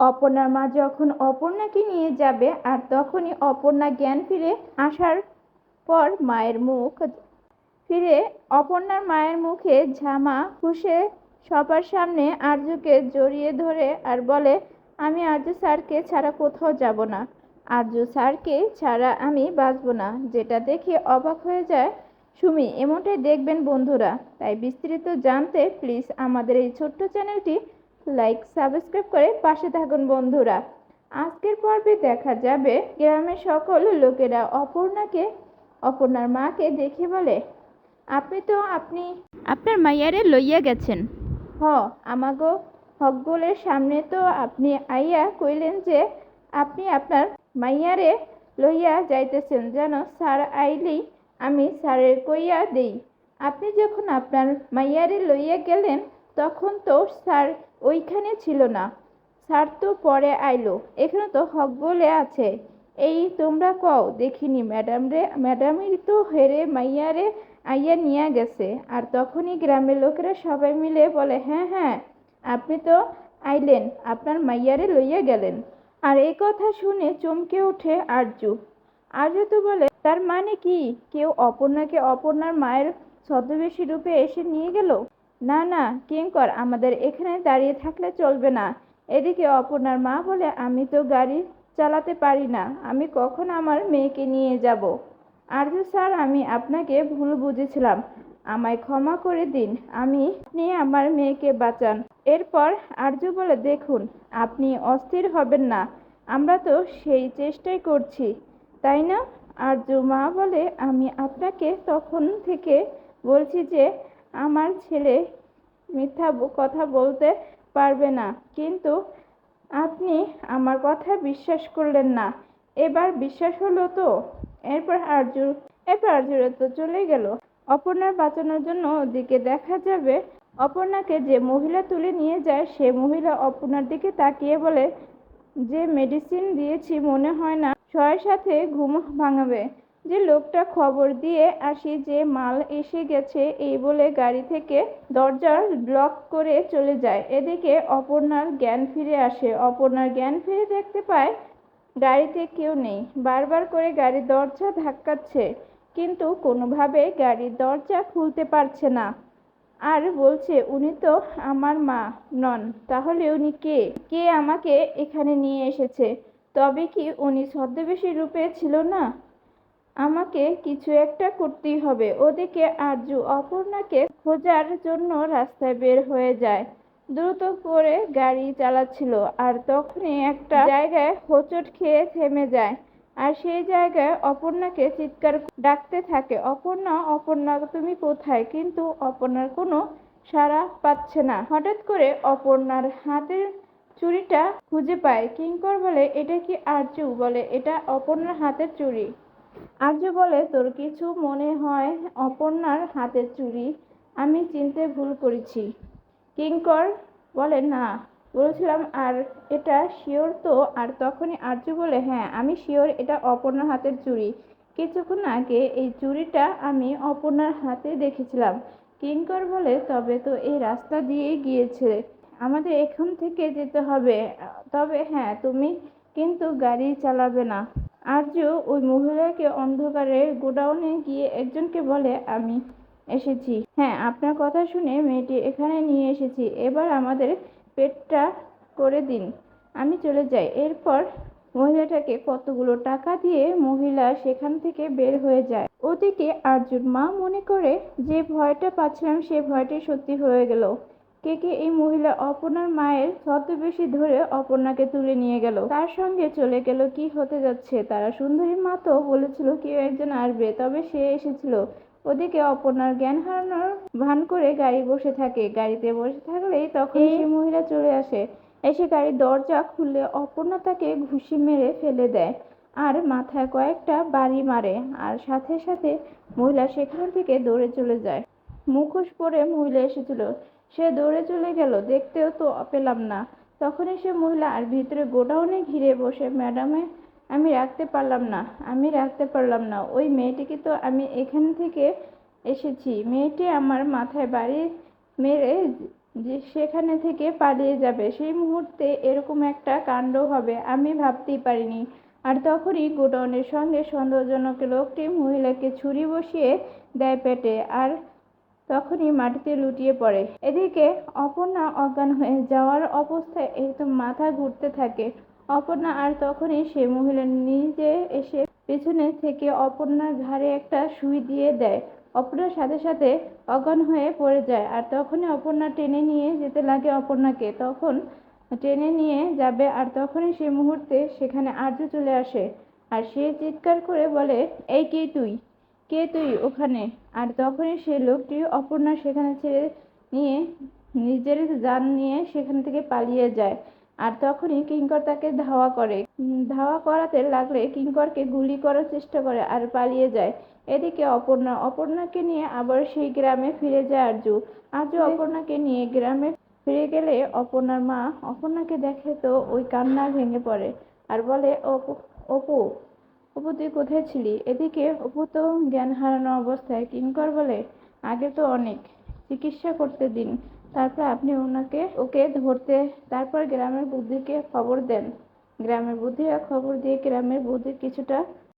অপর্ণার মা যখন অপর্ণাকে নিয়ে যাবে আর তখনই অপর্ণা জ্ঞান ফিরে আসার পর মায়ের মুখ ফিরে অপর্ণার মায়ের মুখে ঝামা খুশে সবার সামনে আর্যকে জড়িয়ে ধরে আর বলে, আমি আর্য স্যারকে ছাড়া কোথাও যাব না। আর্য স্যারকে ছাড়া আমি বাঁচব না। যেটা দেখে অবাক হয়ে যায় সুমি, এমনটাই দেখবেন বন্ধুরা। তাই বিস্তারিত জানতে প্লিজ আমাদের এই ছোট্ট চ্যানেলটি লাইক সাবস্ক্রাইব করে পাশে থাকুন বন্ধুরা। আজকের পর্বে দেখা যাবে গ্রামের সকল লোকেরা অপর্ণাকে অপর্ণার মাকে দেখে বলে আপনি তো আপনি আপনার মাইয়ারে লইয়া গেছেন। হ আমাগো হকগোলের সামনে তো আপনি আইয়া কইলেন যে আপনি আপনার মাইয়ারে লইয়া যাইতেছেন। যেন স্যার আইলেই আমি স্যারের কইয়া দেই। আপনি যখন আপনার মাইয়ারে লইয়া গেলেন তখন তো স্যার ওইখানে ছিল না। স্যার তো পরে আইলো। এখানে তো হক বলে আছে। এই তোমরা কও, দেখিনি, ম্যাডাম রে ম্যাডামের তো হেরে মাইয়ারে আইয়া নিয়ে গেছে। আর তখনই গ্রামের লোকেরা সবাই মিলে বলে হ্যাঁ হ্যাঁ আপনি তো আইলেন, আপনার মাইয়ারে লইয়া গেলেন। আর এই কথা শুনে চমকে ওঠে আরজু। আরজু তো বলে, তার মানে কি? কেউ অপর্ণাকে অপর্ণার মায়ের ছদ্মবেশী রূপে এসে নিয়ে গেল? না না, কিঙ্কর, আমাদের এখানে দাঁড়িয়ে থাকলে চলবে না। এদিকে অপর্ণার মা বলে, আমি তো গাড়ি চালাতে পারি না। আমি কখন আমার মেয়েকে নিয়ে যাব? আর্য স্যার, আমি আপনাকে ভুল বুঝেছিলাম। আমায় ক্ষমা করে দিন। আমি আপনি আমার মেয়েকে বাঁচান। এরপর আর্য বলে, দেখুন, আপনি অস্থির হবেন না। আমরা তো সেই চেষ্টাই করছি, তাই না? আর্য মা বলে, আমি আপনাকে তখন থেকে বলছি যে আমার ছেলে মিথ্যা কথা বলতে পারবে না। কিন্তু আপনি আমার কথা বিশ্বাস করলেন না। এবার বিশ্বাস হলো তো? এরপর আর্য এরপর আর্যরা তো চলে গেল। অপর্ণার বাঁচানোর জন্য ওদিকে দেখা যাবে। অপর্ণাকে যে মহিলা তুলে নিয়ে যায়, সে মহিলা অপর্ণার দিকে তাকিয়ে বলে, যে মেডিসিন দিয়েছি মনে হয় না ছয়ের সাথে ঘুম ভাঙাবে। যে লোকটা খবর দিয়ে আসি যে মাল এসে গেছে এই বলে গাড়ি থেকে দরজা ব্লক করে চলে যায়। এদিকে অপর্ণার জ্ঞান ফিরে আসে। অপর্ণার জ্ঞান ফিরে দেখতে পায় গাড়িতে কেউ নেই। বারবার করে গাড়ির দরজা ধাক্কাচ্ছে, কিন্তু কোনোভাবে গাড়ির দরজা খুলতে পারছে না। আর বলছে, উনি তো আমার মা নন, তাহলে উনি কে? কে আমাকে এখানে নিয়ে এসেছে? তবে কি উনি ছদ্মবেশী রূপে ছিল না? আমাকে কিছু একটা করতেই হবে। ওদিকে আরজু অপর্ণাকে খোঁজার জন্য রাস্তায় বের হয়ে যায়। দ্রুত করে গাড়ি চালাচ্ছিল আর তখনই একটা জায়গায় হোঁচট খেয়ে থেমে যায়। আর সেই জায়গায় অপর্ণাকে চিৎকার ডাকতে থাকে, অপর্ণা অপর্ণা, তুমি কোথায়? কিন্তু অপর্ণার কোনো সাড়া পাচ্ছে না। হঠাৎ করে অপর্ণার হাতের চুরিটা খুঁজে পায়। কিঙ্কর বলে, এটা কি আরজু? বলে, এটা অপর্ণার হাতের চুড়ি আর্য বলে, তোর কিছু মনে হয় অপর্ণার হাতের চুড়ি আমি চিনতে ভুল করেছি। কিঙ্কর বলে, না। বলেছিলাম, আর এটা শিওর তো? আর তখনই আর্য বলে হ্যাঁ আমি শিওর এটা অপর্ণার হাতের চুড়ি কিছুক্ষণ আগে এই চুড়িটা আমি অপর্ণার হাতে দেখেছিলাম। কিঙ্কর বলে, তবে তো এই রাস্তা দিয়েই গিয়েছে। আমাদের এখান থেকে যেতে হবে। তবে হ্যাঁ তুমি কিন্তু গাড়ি চালাবে না। আর্য ওই মহিলাকে অন্ধকারে গোডাউনে গিয়ে একজনকে বলে, আমি এসেছি। হ্যাঁ আপনার কথা শুনে মেয়েটি এখানে নিয়ে এসেছি। এবার আমাদের পেটটা করে দিন। আমি চলে যাই। এরপর মহিলাটাকে কতগুলো টাকা দিয়ে মহিলা সেখান থেকে বের হয়ে যায়। ওদিকে আর্জুন মা মনে করে, যে ভয়টা পাচ্ছিলাম, সে ভয়টাই সত্যি হয়ে গেল। কে কে এই মহিলা অপর্ণার মায়ের ছদ্মবেশী ধরে অপর্ণাকে তুলে নিয়ে গেল? তার সঙ্গে চলে গেল কি হতে যাচ্ছে? তারা সুন্দরী মা তো বলেছিল কেউ একজন আসবে তবে সে এসেছিল। ওদিকে অপর্ণার জ্ঞান হারানোর ভান করে গাড়ি বসে থাকে। গাড়িতে বসে থাকলেই তখন সেই মহিলা চলে আসে। এসে গাড়ির দরজা খুলে অপর্ণা তাকে ঘুষি মেরে ফেলে দেয় আর মাথায় কয়েকটা বাড়ি মারে আর সাথে সাথে মহিলা সেখান থেকে দৌড়ে চলে যায়। মুখোশ পরে মহিলা এসেছিল। সে দৌড়ে চলে গেল, দেখতেও তো পেলাম না। তখনই সে মহিলা আর ভিতরে গোডাউনে ঘিরে বসে, ম্যাডামে, আমি রাখতে পারলাম না, আমি রাখতে পারলাম না, ওই মেয়েটিকে তো আমি এখান থেকে এসেছি, মেয়েটি আমার মাথায় বাড়ি মেরে যে সেখানে থেকে পালিয়ে যাবে, সেই মুহূর্তে এরকম একটা কাণ্ড হবে, আমি ভাবতেই পারিনি। আর তখনই গোডাউনের সঙ্গে সন্দেহজনক লোকটি মহিলাকে ছুরি বসিয়ে দেয় পেটে, আর তখনই মাটিতে লুটিয়ে পড়ে। এদিকে অপর্ণা অজ্ঞান হয়ে যাওয়ার অবস্থায় একদম মাথা ঘুরতে থাকে। অপর্ণা আর তখনই সেই মহিলা নিজে এসে পেছনে থেকে অপর্ণার ঘাড়ে একটা সুই দিয়ে দেয়। অপর্ণার সাথে সাথে অজ্ঞান হয়ে পড়ে যায় আর তখনই অপর্ণা টেনে নিয়ে যেতে লাগে অপর্ণাকে। তখন টেনে নিয়ে যাবে আর তখনই সেই মুহূর্তে সেখানে আর্য চলে আসে। আর সে চিৎকার করে বলে, এই কে তুই? কে তুই ওখানে? আর তখনই সেই লোকটি অপর্ণা সেখানে ছেড়ে নিয়ে নিজের যান নিয়ে সেখান থেকে পালিয়ে যায়। আর তখনই কিঙ্কর তাকে ধাওয়া করে। ধাওয়া করাতে লাগলে কিঙ্করকে গুলি করার চেষ্টা করে আর পালিয়ে যায়। এদিকে অপর্ণা, অপর্ণাকে নিয়ে আবার সেই গ্রামে ফিরে যায় আরজু। আরজু অপর্ণাকে নিয়ে গ্রামে ফিরে গেলে অপর্ণার মা অপর্ণাকে দেখে তো ওই কান্না ভেঙে পড়ে। আর বলে অপু অপু তুই কোথায় ছিলি? এদিকে অপু তো জ্ঞান হারানো অবস্থায় কিঙ্কর বলে, আগে তো অনেক। চিকিৎসা করতে দিন। তারপর আপনি ওনাকে ওকে ধরতে। তারপর গ্রামের বুদ্ধিকে খবর দেন। গ্রামের বুদ্ধিরা খবর দিয়ে গ্রামের বুদ্ধির কিছুটা